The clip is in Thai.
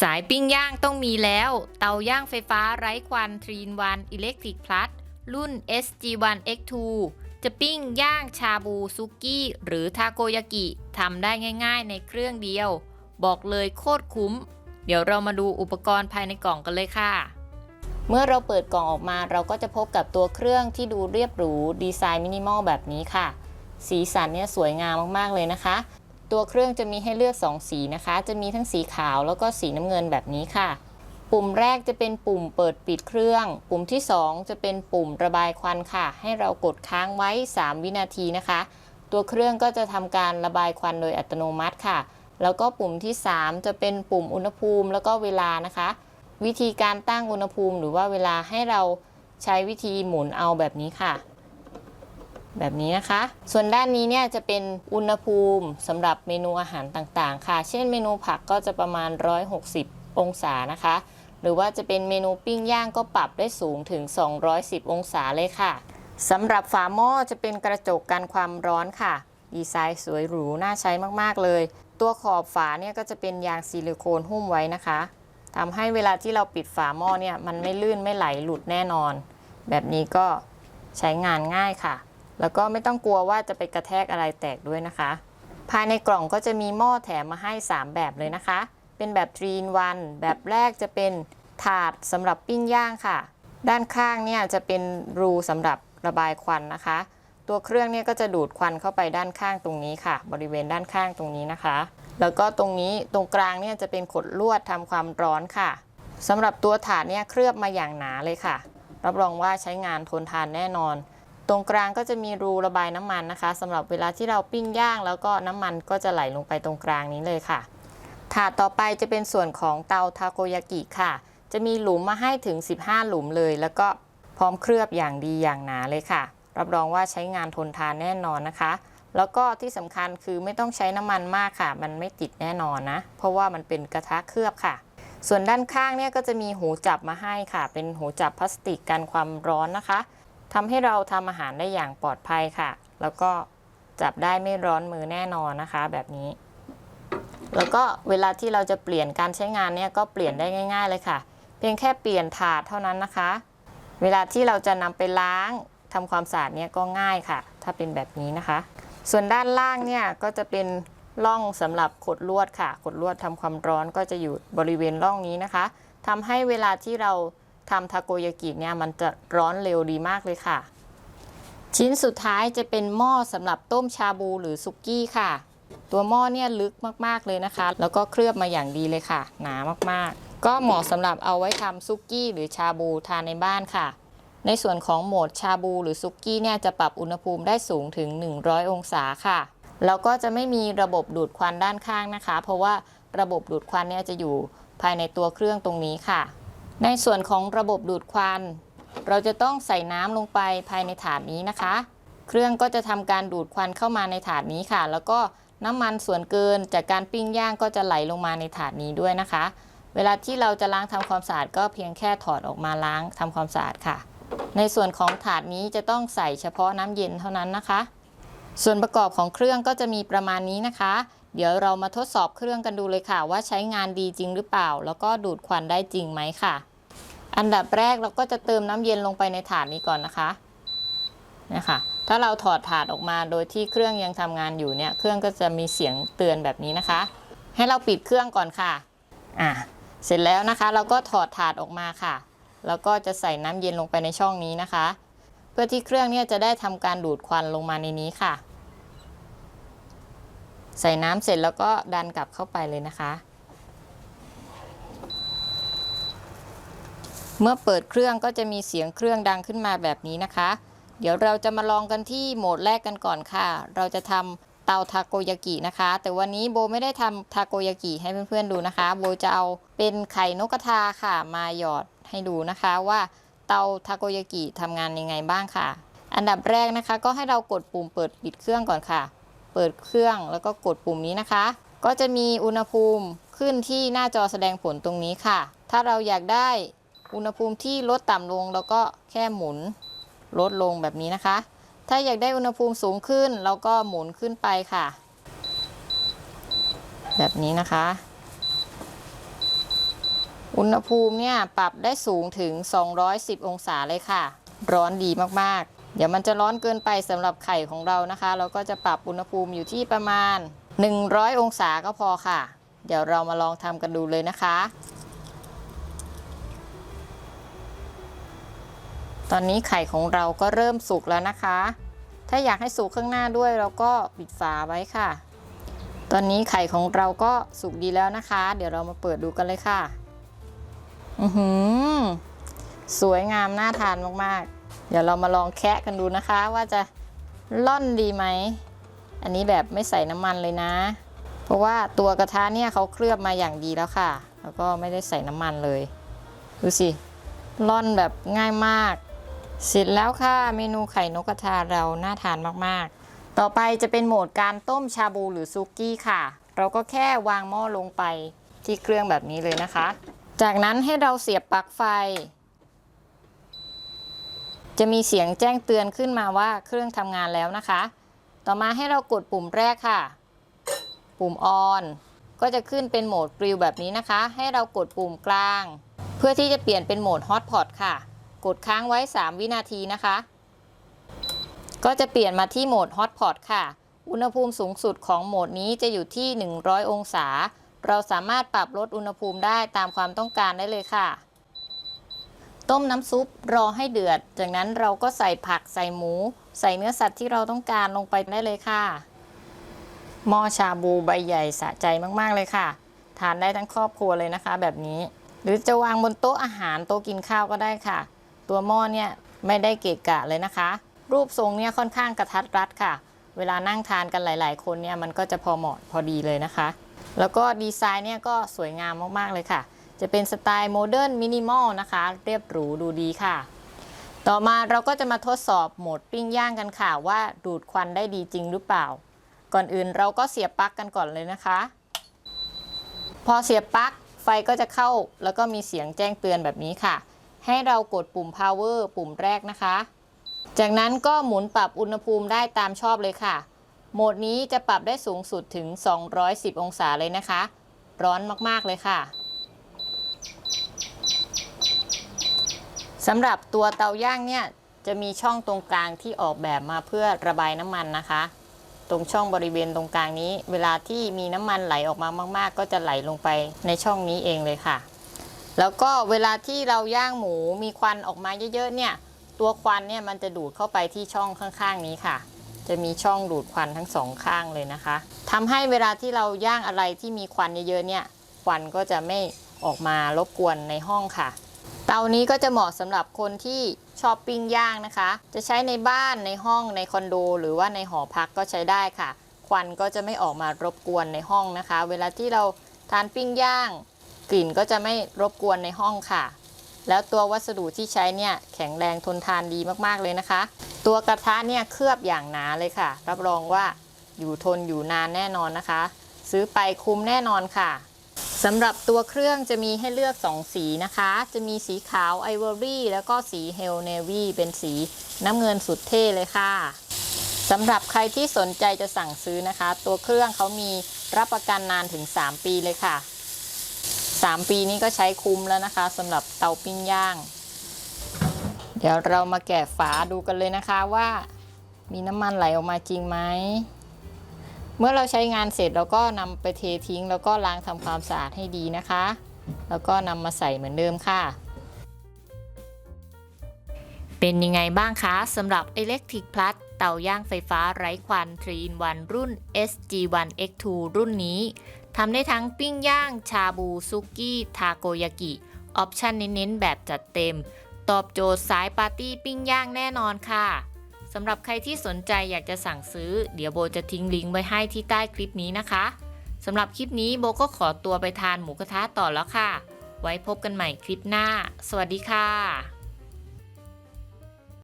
สายปิ้งย่างต้องมีแล้ว เตาย่างไฟฟ้าไร้ควัน3 in 1 Electric Plus รุ่น SG1 X2 จะปิ้งย่างชาบูซุกี้ หรือทาโกยากิทำได้ง่ายๆในเครื่องเดียว บอกเลยโคตรคุ้ม เดี๋ยวเรามาดูอุปกรณ์ภายในกล่องกันเลยค่ะ เมื่อเราเปิดกล่องออกมาเราก็จะพบกับตัวเครื่องที่ดูเรียบหรู ดีไซน์มินิมอลแบบนี้ค่ะ สีสันเนี่ยสวยงามมากๆเลยนะคะ ตัวเครื่องจะมีให้เลือก 2 สีนะคะ จะมีทั้งสีขาวแล้วก็สีน้ำเงินแบบนี้ค่ะ ปุ่มแรกจะเป็นปุ่มเปิดปิดเครื่อง ปุ่มที่ 2 จะเป็นปุ่มระบายควันค่ะ ให้เรากดค้างไว้ 3 วินาทีนะคะ ตัวเครื่องก็จะทำการระบายควันโดยอัตโนมัติค่ะ แล้วก็ปุ่มที่ 3 จะเป็นปุ่มอุณหภูมิแล้วก็เวลานะคะ วิธีการตั้งอุณหภูมิ หรือว่าเวลาให้เราใช้วิธีหมุนเอาแบบนี้ค่ะ แบบนี้นะคะ ส่วนด้านนี้เนี่ยจะเป็นอุณหภูมิสำหรับเมนูอาหารต่างๆ ค่ะ เช่นเมนูผักก็จะประมาณ 160 องศานะคะ หรือว่าจะเป็นเมนูปิ้งย่างก็ปรับได้สูงถึง 210 องศาเลยค่ะสำหรับฝาหม้อจะเป็นกระจกกันความร้อนค่ะ ดีไซน์สวยหรูน่าใช้มากๆเลย ตัวขอบฝาเนี่ยก็จะเป็นยางซิลิโคนหุ้มไว้นะคะทำให้เวลาที่เราปิดฝาหม้อเนี่ยมันไม่ลื่นไม่ไหลหลุดแน่นอน แบบนี้ก็ใช้งานง่ายค่ะ แล้วก็ไม่ต้องกลัวว่าจะไปกระแทกอะไรแตกด้วยนะคะ ภายในกล่องก็จะมีหม้อแถมมาให้ 3 แบบเลยนะคะ เป็นแบบ3 in 1แบบแรกจะเป็นถาดสำหรับปิ้งย่างค่ะ ด้านข้างเนี่ยจะเป็นรูสำหรับระบายควันนะคะ ตัวเครื่องเนี่ยก็จะดูดควันเข้าไปด้านข้างตรงนี้ค่ะ บริเวณด้านข้างตรงนี้นะคะ แล้วก็ตรงนี้ตรงกลางเนี่ยจะเป็นขดลวดทำความร้อนค่ะสำหรับตัวถาดเนี่ยเคลือบมาอย่างหนาเลยค่ะ รับรองว่าใช้งานทนทานแน่นอน ตรงกลางก็จะมีรูระบายน้ำมันนะคะสำหรับเวลาที่เราปิ้งย่าง แล้วก็น้ำมันก็จะไหลลงไปตรงกลางนี้เลยค่ะ ถาดต่อไปจะเป็นส่วนของเตาทาโกยากิค่ะ จะมีหลุมมาให้ถึง 15 หลุมเลย แล้วก็พร้อมเคลือบอย่างดีอย่างหนาเลยค่ะ รับรองว่าใช้งานทนทานแน่นอนนะคะ แล้วก็ที่สำคัญคือไม่ต้องใช้น้ำมันมากค่ะ มันไม่ติดแน่นอนนะ เพราะว่ามันเป็นกระทะเคลือบค่ะ ส่วนด้านข้างเนี่ยก็จะมีหูจับมาให้ค่ะ เป็นหูจับพลาสติกกันความร้อนนะคะ ทำให้เราทำอาหารได้อย่างปลอดภัยค่ะ แล้วก็จับได้ไม่ร้อนมือแน่นอนนะคะ แบบนี้ แล้วก็เวลาที่เราจะเปลี่ยนการใช้งานเนี่ยก็เปลี่ยนได้ง่าย ๆ เลยค่ะ เพียงแค่เปลี่ยนถาดเท่านั้นนะคะ เวลาที่เราจะนำไปล้างทำความสะอาดเนี่ยก็ง่ายค่ะ ถ้าเป็นแบบนี้นะคะ ส่วนด้านล่างเนี่ยก็จะเป็นร่องสำหรับขดลวดค่ะ ขดลวดทำความร้อนก็จะอยู่บริเวณร่องนี้นะคะทำให้เวลาที่เรา ทำทาโกยากิเนี่ยมันจะร้อนเร็วดีมากเลยค่ะ ชิ้นสุดท้ายจะเป็นหม้อสำหรับต้มชาบูหรือสุกี้ค่ะ ตัวหม้อเนี่ยลึกมากๆเลยนะคะ แล้วก็เคลือบมาอย่างดีเลยค่ะ หนามากๆ ก็เหมาะสำหรับเอาไว้ทำซุกี้หรือชาบูทานในบ้านค่ะ ในส่วนของโหมดชาบูหรือซุกี้เนี่ยจะปรับอุณหภูมิได้สูงถึง 100 องศาค่ะ แล้วก็จะไม่มีระบบดูดควันด้านข้างนะคะ เพราะว่าระบบดูดควันเนี่ยจะอยู่ภายในตัวเครื่องตรงนี้ค่ะ ในส่วนของระบบดูดควัน เราจะต้องใส่น้ำลงไปภายในถาดนี้นะคะ เครื่องก็จะทำการดูดควันเข้ามาในถาดนี้ค่ะ แล้วก็น้ำมันส่วนเกินจากการปิ้งย่างก็จะไหลลงมาในถาดนี้ด้วยนะคะ เวลาที่เราจะล้างทำความสะอาดก็เพียงแค่ถอดออกมาล้างทำความสะอาดค่ะ ในส่วนของถาดนี้จะต้องใส่เฉพาะน้ำเย็นเท่านั้นนะคะ ส่วนประกอบของเครื่องก็จะมีประมาณนี้นะคะ เดี๋ยวเรามาทดสอบเครื่องกันดูเลยค่ะ ว่าใช้งานดีจริงหรือเปล่า แล้วก็ดูดควันได้จริงไหมค่ะ อันดับแรกเราก็จะเติมน้ำเย็นลงไปในถาดนี้ก่อนนะคะนะคะถ้าเราถอดถาดออกมาโดยที่เครื่องยังทำงานอยู่เนี่ย เครื่องก็จะมีเสียงเตือนแบบนี้นะคะ ให้เราปิดเครื่องก่อนค่ะอะเสร็จแล้วนะคะ เราก็ถอดถาดออกมาค่ะ แล้วก็จะใส่น้ำเย็นลงไปในช่องนี้นะคะ เพื่อที่เครื่องเนี่ยจะได้ทำการดูดควันลงมาในนี้ค่ะ ใส่น้ำเสร็จแล้วก็ดันกลับเข้าไปเลยนะคะ เมื่อเปิดเครื่องก็จะมีเสียงเครื่องดังขึ้นมาแบบนี้นะคะ เดี๋ยวเราจะมาลองกันที่โหมดแรกกันก่อนค่ะ เราจะทำเตาทาโกยากินะคะ แต่วันนี้โบไม่ได้ทำทาโกยากิให้เพื่อนๆดูนะคะ โบจะเอาเป็นไข่นกกระทาค่ะมาหยอดให้ดูนะคะว่าเตาทาโกยากิทำงานยังไงบ้างค่ะ อันดับแรกนะคะก็ให้เรากดปุ่มเปิดปิดเครื่องก่อนค่ะ เปิดเครื่องแล้วก็กดปุ่มนี้นะคะ ก็จะมีอุณหภูมิขึ้นที่หน้าจอแสดงผลตรงนี้ค่ะ ถ้าเราอยากได้ อุณหภูมิที่ลดต่ำลงแล้วก็แค่หมุนลดลงแบบนี้นะคะ ถ้าอยากได้อุณหภูมิสูงขึ้นเราก็หมุนขึ้นไปค่ะ แบบนี้นะคะ อุณหภูมิเนี่ยปรับได้สูงถึง 210 องศาเลยค่ะ ร้อนดีมากๆ เดี๋ยวมันจะร้อนเกินไปสำหรับไข่ของเรานะคะ เราก็จะปรับอุณหภูมิอยู่ที่ประมาณ 100 องศาก็พอค่ะ เดี๋ยวเรามาลองทำกันดูเลยนะคะ ตอนนี้ไข่ของเราก็เริ่มสุกแล้วนะคะ ถ้าอยากให้สุกข้างหน้าด้วยเราก็ปิดฝาไว้ค่ะ ตอนนี้ไข่ของเราก็สุกดีแล้วนะคะ เดี๋ยวเรามาเปิดดูกันเลยค่ะ อือหือ สวยงามน่าทานมากๆ เดี๋ยวเรามาลองแคะกันดูนะคะว่าจะล่อนดีไหม อันนี้แบบไม่ใส่น้ำมันเลยนะ เพราะว่าตัวกระทะเนี่ยเขาเคลือบมาอย่างดีแล้วค่ะ แล้วก็ไม่ได้ใส่น้ำมันเลย ดูสิล่อนแบบง่ายมาก เสร็จแล้วค่ะ เมนูไข่นกกระทาเราน่าทานมากๆ ต่อไปจะเป็นโหมดการต้มชาบูหรือซุกี้ค่ะ เราก็แค่วางหม้อลงไปที่เครื่องแบบนี้เลยนะคะ จากนั้นให้เราเสียบปลั๊กไฟ จะมีเสียงแจ้งเตือนขึ้นมาว่าเครื่องทำงานแล้วนะคะ ต่อมาให้เรากดปุ่มแรกค่ะ ปุ่มออนก็จะขึ้นเป็นโหมดกริลแบบนี้นะคะ ให้เรากดปุ่มกลาง เพื่อที่จะเปลี่ยนเป็นโหมดฮอตพอตค่ะ กดค้างไว้ 3 วินาทีนะคะ ก็จะเปลี่ยนมาที่โหมดฮอตพอตค่ะ อุณหภูมิสูงสุดของโหมดนี้จะอยู่ที่ 100 องศา เราสามารถปรับลดอุณหภูมิได้ตามความต้องการได้เลยค่ะ ต้มน้ำซุปรอให้เดือด จากนั้นเราก็ใส่ผักใส่หมู ใส่เนื้อสัตว์ที่เราต้องการลงไปได้เลยค่ะ หม้อชาบูใบใหญ่สะใจมากๆเลยค่ะ ทานได้ทั้งครอบครัวเลยนะคะ แบบนี้ หรือจะวางบนโต๊ะอาหารโต๊ะกินข้าวก็ได้ค่ะ ตัวหม้อเนี่ยไม่ได้เกะกะเลยนะคะ รูปทรงเนี่ยค่อนข้างกระทัดรัดค่ะ เวลานั่งทานกันหลาย ๆ คนเนี่ยมันก็จะพอเหมาะพอดีเลยนะคะ แล้วก็ดีไซน์เนี่ยก็สวยงามมากๆเลยค่ะ จะเป็นสไตล์โมเดิร์นมินิมอลนะคะ เรียบหรูดูดีค่ะ ต่อมาเราก็จะมาทดสอบโหมดปิ้งย่างกันค่ะ ว่าดูดควันได้ดีจริงหรือเปล่า ก่อนอื่นเราก็เสียบปลั๊กกันก่อนเลยนะคะ พอเสียบปลั๊กไฟก็จะเข้าแล้วก็มีเสียงแจ้งเตือนแบบนี้ค่ะ ให้เรากดปุ่ม power ปุ่มแรกนะคะ จากนั้นก็หมุนปรับอุณหภูมิได้ตามชอบเลยค่ะ โหมดนี้จะปรับได้สูงสุดถึง 210 องศาเลยนะคะ ร้อนมากๆเลยค่ะสำหรับตัวเตาย่างเนี่ยจะมีช่องตรงกลางที่ออกแบบมาเพื่อระบายน้ำมันนะคะ ตรงช่องบริเวณตรงกลางนี้ เวลาที่มีน้ำมันไหลออกมามาก ๆ ก็จะไหลลงไปในช่องนี้เองเลยค่ะ แล้วก็เวลาที่เราย่างหมูมีควันออกมาเยอะๆเนี่ย ตัวควันเนี่ยมันจะดูดเข้าไปที่ช่องข้างๆนี้ค่ะ จะมีช่องดูดควันทั้งสองข้างเลยนะคะทำให้เวลาที่เราย่างอะไรที่มีควันเยอะๆเนี่ยควันก็จะไม่ออกมารบกวนในห้องค่ะ เตานี้ก็จะเหมาะสำหรับคนที่ชอบปิ้งย่างนะคะ จะใช้ในบ้านในห้องในคอนโด หรือว่าในหอพักก็ใช้ได้ค่ะ ควันก็จะไม่ออกมารบกวนในห้องนะคะ เวลาที่เราทานปิ้งย่าง กลิ่นก็จะไม่รบกวนในห้องค่ะ แล้วตัววัสดุที่ใช้เนี่ยแข็งแรงทนทานดีมากๆเลยนะคะ ตัวกระทะเนี่ยเคลือบอย่างหนาเลยค่ะ รับรองว่าอยู่ทนอยู่นานแน่นอนนะคะ ซื้อไปคุ้มแน่นอนค่ะสำหรับตัวเครื่องจะมีให้เลือก 2 สีนะคะ จะมีสีขาวไอวอรี่แล้วก็สีเฮลเนวีเป็นสีน้ำเงินสุดเท่เลยค่ะสำหรับใครที่สนใจจะสั่งซื้อนะคะ ตัวเครื่องเขามีรับประกันนานถึง 3 ปีเลยค่ะ 3 ปีนี้ก็ใช้คุ้มแล้วนะคะสำหรับเตาปิ้งย่าง เดี๋ยวเรามาแกะฝาดูกันเลยนะคะว่า มีน้ำมันไหลออกมาจริงไหม เมื่อเราใช้งานเสร็จเราก็นำไปเททิ้ง แล้วก็ล้างทำความสะอาดให้ดีนะคะ แล้วก็นำมาใส่เหมือนเดิมค่ะ เป็นยังไงบ้างคะสำหรับ Electric Plus เตาย่างไฟฟ้าไร้ควัน3 in 1รุ่น SG1X2 รุ่นนี้ ทำได้ทั้งปิ้งย่าง ชาบูซุกี้ ทาโกยากิ ออปชันเน้นๆแบบจัดเต็ม ตอบโจทย์สายปาร์ตี้ปิ้งย่างแน่นอนค่ะสำหรับใครที่สนใจอยากจะสั่งซื้อ เดี๋ยวโบจะทิ้งลิงก์ไว้ให้ที่ใต้คลิปนี้นะคะสำหรับคลิปนี้โบก็ขอตัวไปทานหมูกระทะต่อแล้วค่ะ ไว้พบกันใหม่คลิปหน้า สวัสดีค่ะ